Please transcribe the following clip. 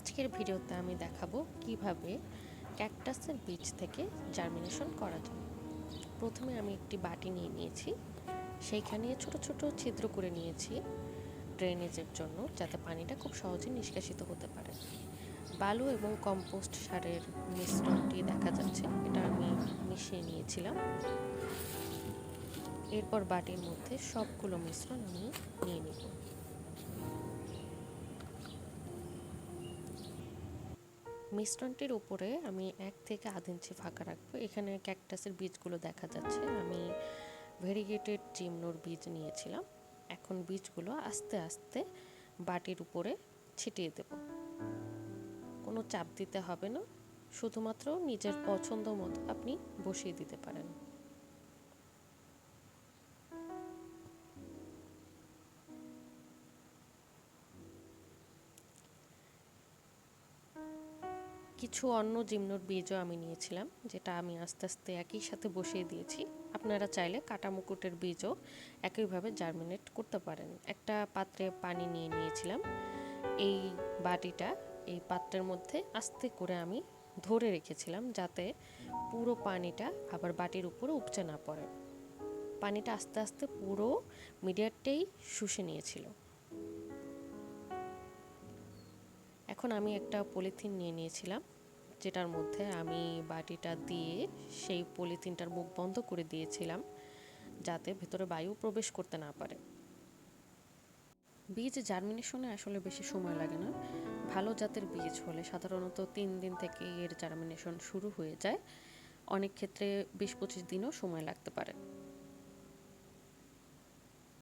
আজকের ভিডিওতে আমি দেখাবো কীভাবে ক্যাকটাসের বীজ থেকে জার্মিনেশন করা যায়। প্রথমে আমি একটি বাটি নিয়ে নিয়েছি। সেইখানে ছোট ছোট ছিদ্র করে নিয়েছি ড্রেনেজের জন্য যাতে পানিটা খুব সহজে নিষ্কাশিত হতে পারে। বালু এবং কম্পোস্ট সারের মিশ্রণটি দেখা যাচ্ছে, এটা আমি মিশিয়ে নিয়েছিলাম। এরপর বাটির মধ্যে সবগুলো মিশ্রণ আমি নিয়ে নিব। মিশ্রণটির উপরে আমি এক থেকে আধ ইঞ্চি ফাঁকা রাখব। এখানে ক্যাকটাসের বীজগুলো দেখা যাচ্ছে। আমি ভেরিগেটেড চিমনোর বীজ নিয়েছিলাম। এখন বীজগুলো আস্তে আস্তে বাটির উপরে ছিটিয়ে দেব। কোনো চাপ দিতে হবে না। শুধুমাত্র নিজের পছন্দ মতো আপনি বসিয়ে দিতে পারেন। কিছু অন্য জিমনোর বীজও আমি নিয়েছিলাম, যেটা আমি আস্তে আস্তে একই সাথে বসিয়ে দিয়েছি। আপনারা চাইলে কাটা মুকুটের বীজও একইভাবে জার্মিনেট করতে পারেন। একটা পাত্রে পানি নিয়ে নিয়েছিলাম। এই বাটিটা, এই পাত্রের মধ্যে আস্তে করে আমি ধরে রেখেছিলাম যাতে পুরো পানিটা আবার বাটির উপরে উপচে না পড়ে। পানিটা আস্তে আস্তে পুরো মিডিয়ারটাই শুষে নিয়েছিল। এখন আমি একটা পলিথিন নিয়ে নিয়েছিলাম, যেটার মধ্যে আমি বাটিটা দিয়ে সেই পলিথিনটার মুখ বন্ধ করে দিয়েছিলাম, যাতে ভেতরে বায়ু প্রবেশ করতে না পারে। বীজ জার্মিনেশনে আসলে বেশি সময় লাগে না। ভালো জাতের বীজ হলে সাধারণত তিন দিন থেকে এর জার্মিনেশন শুরু হয়ে যায়। অনেক ক্ষেত্রে বিশ পঁচিশ দিনও সময় লাগতে পারে।